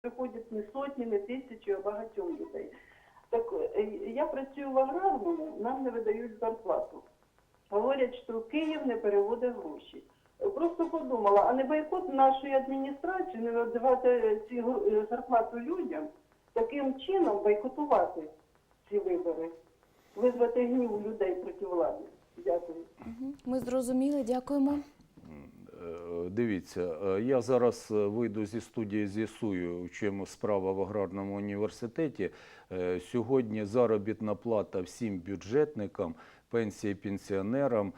приходять не сотні, не тисячі, а багатьом людей. Так е, я працюю в аграрному, нам не видають зарплату. Говорять, що Київ не переводить гроші. Просто подумала, а не бойкот нашої адміністрації, не видавати ці е, зарплату людям, таким чином бойкотувати ці вибори, визвати гнів людей проти влади. Дякую. Ми зрозуміли, дякуємо. Дивіться, е, я зараз е, вийду зі студії, з'ясую, чому справа в аграрному університеті. Е, Сьогодні заробітна плата всім бюджетникам, пенсії пенсіонерам,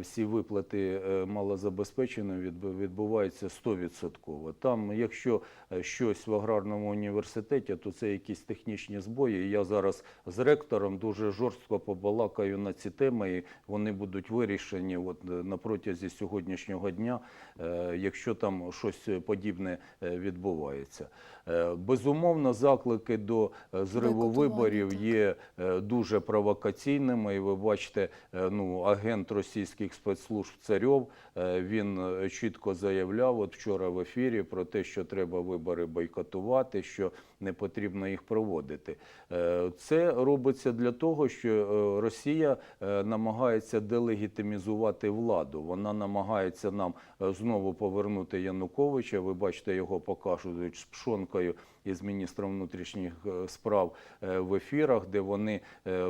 всі виплати е, малозабезпеченим відбу- відбуваються 100%. Там, якщо е, щось в аграрному університеті, то це якісь технічні збої. І я зараз з ректором дуже жорстко побалакаю на ці теми, і вони будуть вирішені от, е, на протязі сьогоднішнього дня, е, якщо там щось подібне е, відбувається. Е, Безумовно, заклики до е, зриву виборів є е, дуже провокаційними. І ви бачите, е, ну, агент російських спецслужб Царьов, е, він е, чітко заявляв от вчора в ефірі про те, що треба вибори бойкотувати, що не потрібно їх проводити. Е, Це робиться для того, що е, Росія е, намагається делегітимізувати владу. Вона намагається нам знову повернути Януковича. Ви бачите, його покажуть з пшонкою із міністром внутрішніх справ в ефірах, де вони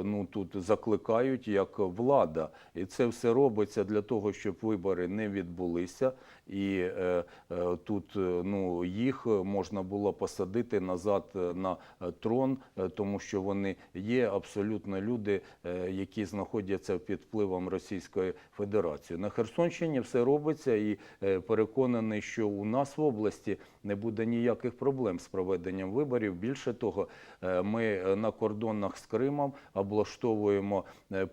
ну тут закликають як влада, і це все робиться для того, щоб вибори не відбулися, і е, е, тут е, ну їх можна було посадити назад на трон, тому що вони є абсолютно люди, які знаходяться під впливом Російської Федерації. На Херсонщині все робиться, і переконаний, що у нас в області не буде ніяких проблем з проведенням виборів. Більше того, ми на кордонах з Кримом облаштовуємо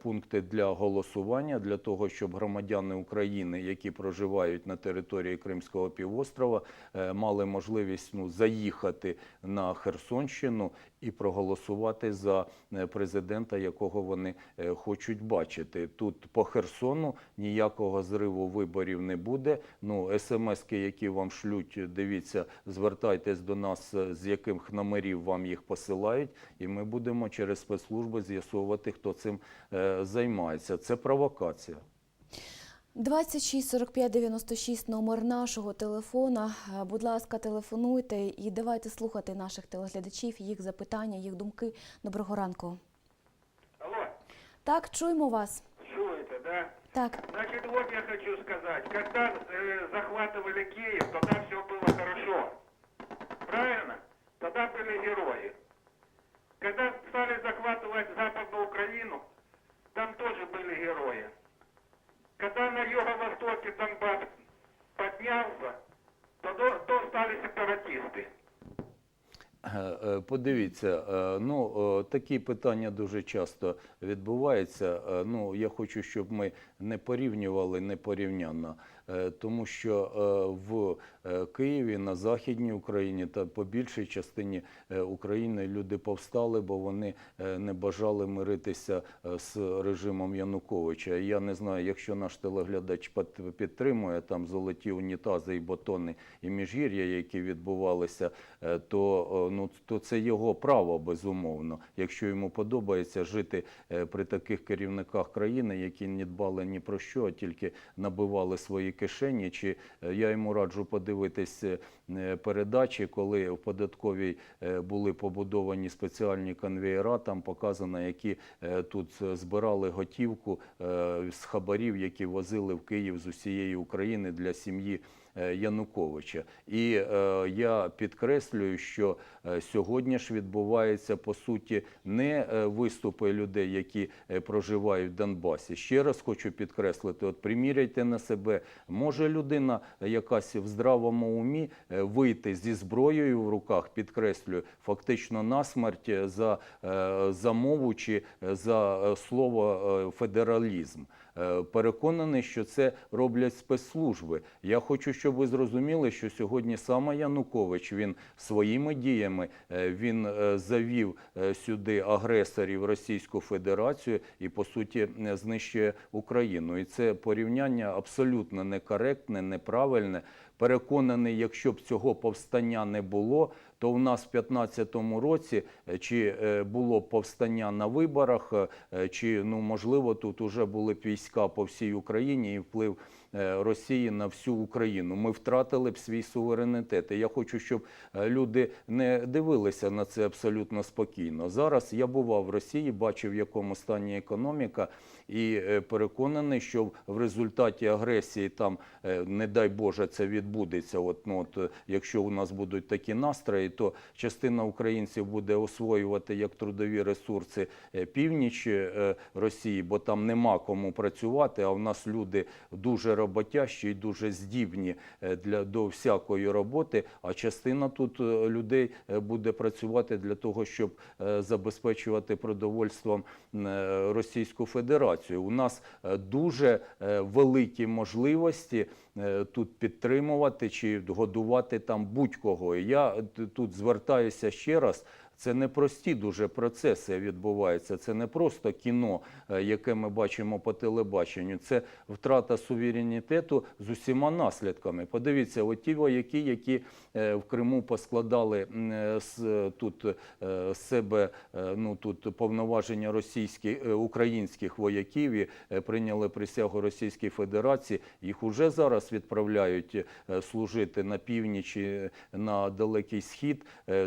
пункти для голосування для того, щоб громадяни України, які проживають на території Кримського півострова, е, мали можливість ну, заїхати на Херсонщину і проголосувати за е, президента, якого вони е, хочуть бачити. Тут по Херсону ніякого зриву виборів не буде. Ну, смски, які вам шлють, дивіться, звертайтесь до нас, з яких номерів вам їх посилають, і ми будемо через спецслужби з'ясовувати, хто цим займається. Це провокація. 26 45 96 номер нашого телефона. Е, Будь ласка, телефонуйте і давайте слухати наших телеглядачів, їх запитання, їх думки. Доброго ранку. Алло, Так, чуємо вас. чуете, да? Так, Значит, вот я хочу сказать. Когда э, захватывали Киев, тогда все было хорошо. Правильно? Тогда были герои. Когда стали захватывать Западную Украину, там тоже были герои. Когда на юго-востоке Донбасс поднялся, то, то стали сепаратисты. Е, е, Подивіться, е, ну такі питання дуже часто відбуваються. Ну я хочу, щоб ми не порівнювали непорівнянно, тому що е, в е, Києві на західній Україні та по більшій частині е, України люди повстали, бо вони е, не бажали миритися е, з режимом Януковича. Я не знаю, якщо наш телеглядач підтримує там золоті унітази і батони і міжгір'я, які відбувалися, е, то е, ну то це його право безумовно. Якщо йому подобається жити е, при таких керівниках країни, які не дбали ні про що, а тільки набивали свої кишені. Чи е, я йому раджу подивитись е, передачі, коли в податковій е, були побудовані спеціальні конвейера, там показано, які е, тут е, збирали готівку е, з хабарів, які возили в Київ з усієї України для сім'ї. Е, Януковича. І е, я підкреслюю, що е, сьогодні ж відбувається по суті не виступи людей, які проживають в Донбасі. Ще раз хочу підкреслити: от приміряйте на себе, може людина якась в здравому умі вийти зі зброєю в руках, підкреслюю, фактично насмерть за, е, за мову чи за слово федералізм. Е, Переконаний, що це роблять спецслужби. Я хочу, щоб ви зрозуміли, що сьогодні саме Янукович він своїми діями е, він е, завів сюди агресорів Російську Федерацію і по суті знищує Україну. І це порівняння абсолютно некоректне, неправильне. Переконаний, якщо б цього повстання не було, то у нас в 2015 році е, чи е, було повстання на виборах, е, чи ну можливо тут уже були б війська по всій Україні і вплив Росії на всю Україну. Ми втратили б свій суверенітет. І я хочу, щоб е, люди не дивилися на це абсолютно спокійно. Зараз я бував в Росії, бачив, в якому стані економіка, і е, переконаний, що в результаті агресії там, е, не дай Боже, це відбудеться. От, ну, от, е, якщо у нас будуть такі настрої, то частина українців буде освоювати як трудові ресурси е, північ е, Росії, бо там нема кому працювати. А в нас люди дуже роботящі і дуже здібні е, для до всякої роботи. А частина тут е, людей е, буде працювати для того, щоб забезпечувати продовольством Російську Федерацію. У нас дуже великі можливості тут підтримувати чи годувати там будь-кого. Я тут звертаюся ще раз. Це не прості дуже процеси відбуваються. Це не просто кіно, е, яке ми бачимо по телебаченню. Це втрата суверенітету з усіма наслідками. Подивіться, от ті вояки, які е, в Криму поскладали е, тут себе ну тут повноваження російських українських вояків і прийняли присягу Російській Федерації. Їх уже зараз відправляють служити на північ на далекий схід,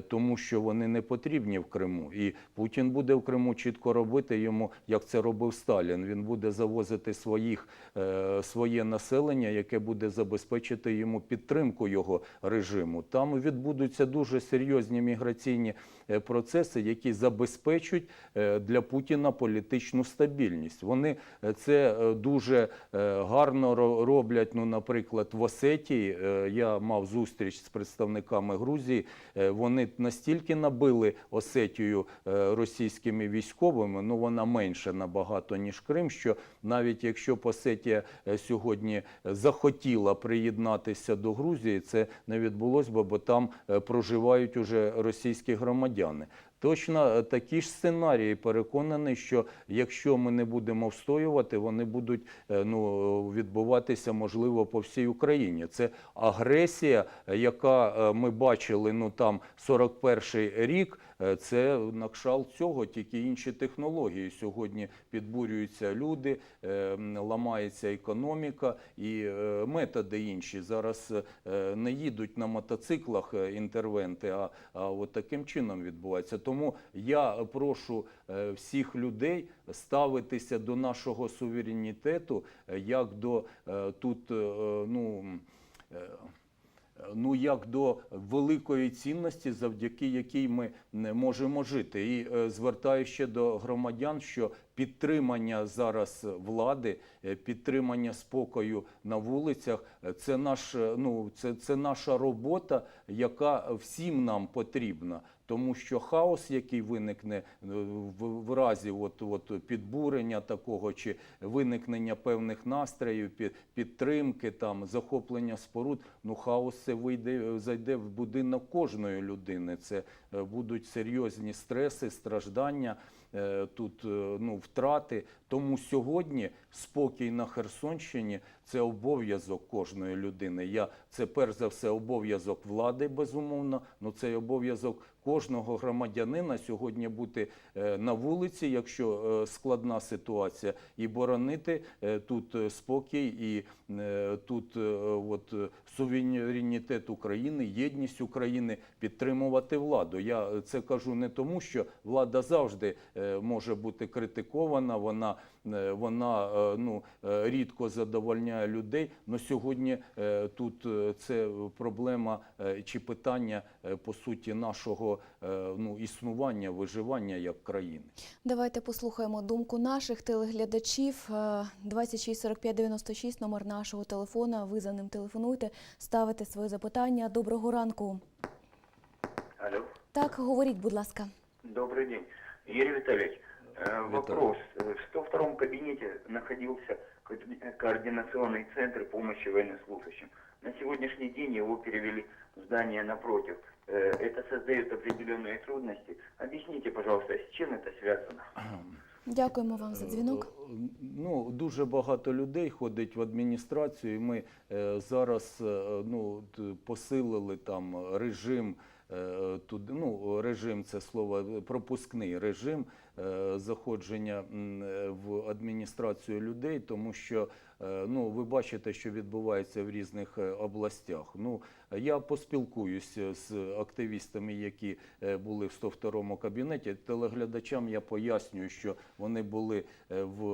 тому що вони не потрібні в Криму. І Путін буде в Криму чітко робити йому, як це робив Сталін. Він буде завозити своїх е, своє населення, яке буде забезпечити йому підтримку його режиму. Там відбудуться дуже серйозні міграційні е, процеси, які забезпечують е, для Путіна політичну стабільність. Вони це дуже гарно роблять. Ну, наприклад, в Осетії я мав зустріч з представниками Грузії. Вони настільки набили Осетію е, російськими військовими, ну вона менше набагато ніж Крим. Що навіть якщо б Осетія е, сьогодні захотіла приєднатися до Грузії, це не відбулося б, бо там е, проживають уже російські громадяни. Точно е, такі ж сценарії переконаний, що якщо ми не будемо встоювати, вони будуть е, ну, відбуватися можливо по всій Україні. Це агресія, е, яка ми бачили ну там 41-й рік. Е, Це на кшалт цього, тільки інші технології. Сьогодні підбурюються люди, е, ламається економіка і е, методи інші. Зараз не їдуть на мотоциклах інтервенти, а, а от таким чином відбувається. Тому я прошу всіх людей ставитися до нашого суверенітету як до тут, ну. Ну, як до великої цінності, завдяки якій ми не можемо жити, і е, звертаю ще до громадян, що підтримання зараз влади, е, підтримання спокою на вулицях, е, це наш, е, ну це, це наша робота, яка всім нам потрібна. Тому що хаос, який виникне в, разі от, от підбурення такого чи виникнення певних настроїв, під, підтримки, там захоплення споруд, ну хаос це вийде, зайде в будинок кожної людини. Це будуть серйозні стреси, страждання. Е, Тут е, ну, втрати. Тому сьогодні спокій на Херсонщині це обов'язок кожної людини. Я це перш за все обов'язок влади, безумовно. Ну це обов'язок кожного громадянина сьогодні бути е, на вулиці, якщо е, складна ситуація, і боронити е, тут спокій і тут от суверенітет України, єдність України, підтримувати владу. Я це кажу не тому, що влада завжди може бути критикована. Вона вона ну рідко задовольняє людей. але сьогодні тут це проблема чи питання по суті нашого е, ну існування, виживання як країни. Давайте послухаємо думку наших телеглядачів. Е, 26 45 96 номер нашого телефона. Ви за ним телефонуйте, ставите свої запитання. Доброго ранку. Алло, Так, говоріть, будь ласка. добрый день. Юрий Витальевич, э, вопрос. Э, В 102 кабинете находился коорди- координационный центр помощи военнослужащим. На сегодняшний день его перевели в здание напротив. Э, Это создает определенные трудности. Объясните, пожалуйста, с чем это связано? Дякуємо вам за дзвінок. Е, Ну, дуже багато людей ходить в адміністрацію. і Ми е, зараз е, ну, т- посилили там режим е, туди, ну, режим це слово пропускний режим е, заходження е, в адміністрацію людей, тому що е, ну, ви бачите, що відбувається в різних е, областях. Ну, я поспілкуюся з активістами, які е, були в 102 кабінеті. Телеглядачам я пояснюю, що вони були е, в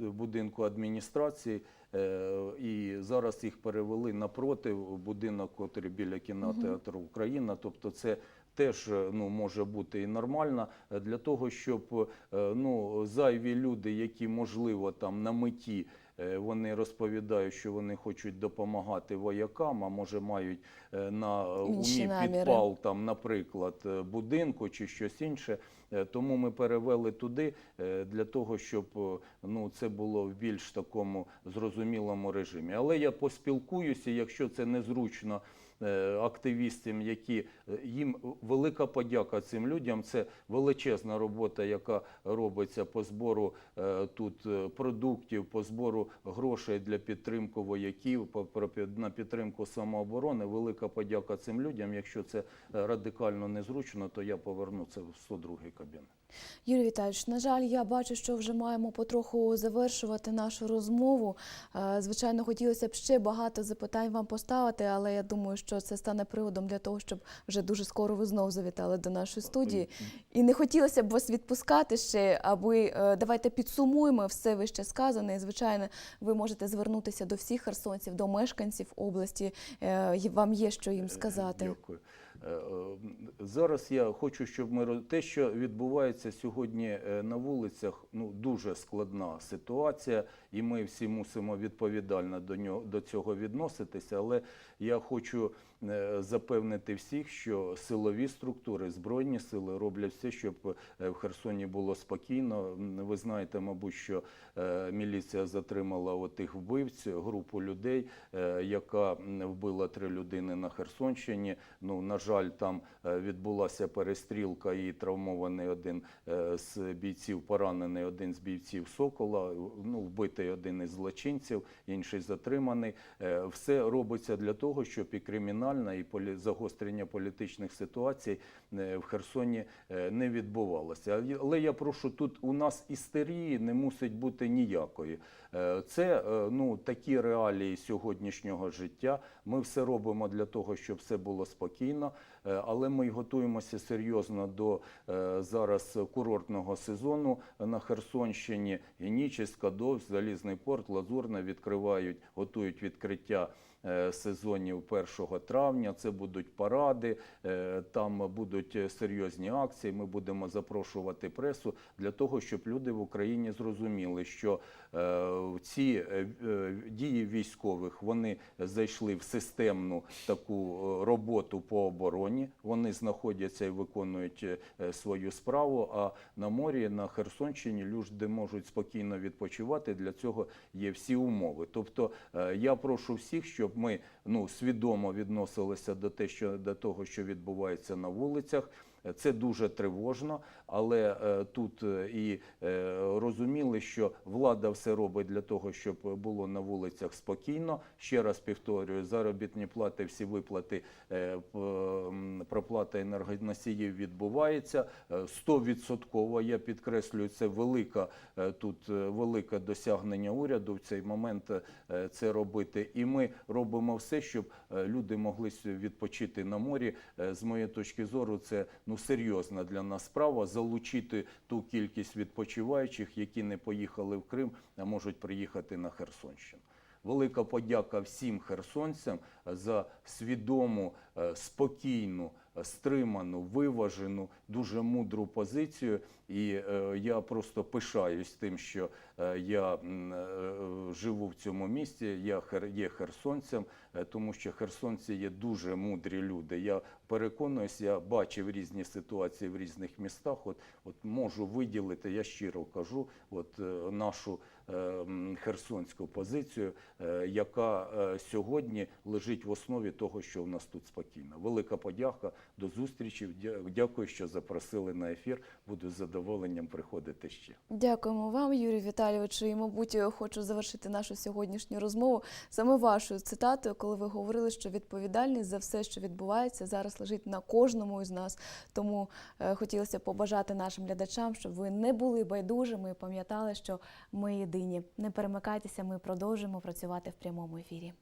е, будинку адміністрації. Е, І зараз їх перевели напроти будинок, який біля кінотеатру Україна. Тобто, це теж е, ну може бути і нормально е, для того, щоб ну зайві люди, які можливо там на меті. Е, Вони розповідають, що вони хочуть допомагати воякам, а може мають е, на е, умі підпал там, наприклад, будинку чи щось інше. Тому ми перевели туди для того, щоб ну, це було в більш такому зрозумілому режимі. Але я поспілкуюся, якщо це незручно е, активістам, які е, їм велика подяка цим людям. Це величезна робота, яка робиться по збору е, тут продуктів, по збору грошей для підтримки вояків, на підтримку самооборони. Велика подяка цим людям. Якщо це радикально незручно, то я поверну це в 102 кабінет. Юрій Віталійович, на жаль, я бачу, що вже маємо потроху завершувати нашу розмову. Е, Звичайно, хотілося б ще багато запитань вам поставити, але я думаю, що це стане приводом для того, щоб вже дуже скоро ви знов завітали до нашої студії. І не хотілося б вас відпускати ще, аби е, давайте підсумуємо все вище сказане. І, звичайно, ви можете звернутися до всіх херсонців, до мешканців області. Е, Вам є що їм сказати. Дякую. Е, е, Зараз я хочу, щоб ми те, що відбувається сьогодні е, на вулицях, ну дуже складна ситуація, і ми всі мусимо відповідально до нього до цього відноситися. Але я хочу е, запевнити всіх, що силові структури, збройні сили роблять все, щоб е, в Херсоні було спокійно. Ви знаєте, мабуть, що е, міліція затримала отих вбивць, групу людей, яка вбила три людини на Херсонщині. Ну, на жаль, там відбулася перестрілка і травмований один з бійців, поранений один з бійців Сокола, ну, вбитий один із злочинців, інший затриманий. Е, Все робиться для того, щоб і кримінальна, і загострення політичних ситуацій е, в Херсоні е, не відбувалося. Але я прошу, тут у нас істерії не мусить бути ніякої. Це ну, такі реалії сьогоднішнього життя. Ми все робимо для того, щоб все було спокійно, але ми готуємося серйозно до е, зараз курортного сезону на Херсонщині. Генічеськ, Скадов, Залізний порт, Лазурне відкривають, готують відкриття е, сезонів 1 травня. Це будуть паради, е, там будуть е, серйозні акції. Ми будемо запрошувати пресу для того, щоб люди в Україні зрозуміли, що е, ці е, е, дії військових вони зайшли в системну таку е, роботу по обороні. Вони знаходяться і виконують е, свою справу. А на морі на Херсонщині люди можуть спокійно відпочивати. Для цього є всі умови. Тобто е, я прошу всіх, щоб ми ну свідомо відносилися до те, що до того, що відбувається на вулицях. Це дуже тривожно, але е, тут е, і е, розуміли, що влада все робить для того, щоб було на вулицях спокійно. Ще раз повторюю, заробітні плати, всі виплати, проплата енергоносіїв відбувається. Е, Стовідсотково, я підкреслюю, це велика тут велике досягнення уряду в цей момент це робити. І ми робимо все, щоб люди могли відпочити на морі. З моєї точки зору, це ну серйозна для нас справа залучити ту кількість відпочиваючих, які не поїхали в Крим, а можуть приїхати на Херсонщину. Велика подяка всім херсонцям за свідому, е, спокійну, стриману, виважену, дуже мудру позицію. І е, я просто пишаюсь тим, що е, я е, живу в цьому місті. Я хер, є херсонцем, тому що херсонці є дуже мудрі люди. Я переконуюсь, я бачив різні ситуації в різних містах. От, от можу виділити, я щиро кажу, от нашу херсонську позицію, яка сьогодні лежить в основі того, що в нас тут спокійно. Велика подяка До зустрічі. Дякую, що запросили на ефір. Буду з задоволенням приходити ще. Дякуємо вам, Юрій Віталійовичу. І, мабуть, хочу завершити нашу сьогоднішню розмову саме вашою цитатою, коли ви говорили, що відповідальність за все, що відбувається, зараз лежить на кожному із нас. Тому е, хотілося побажати нашим глядачам, щоб ви не були байдужими і пам'ятали, що ми єдині. Не перемикайтеся, ми продовжимо працювати в прямому ефірі.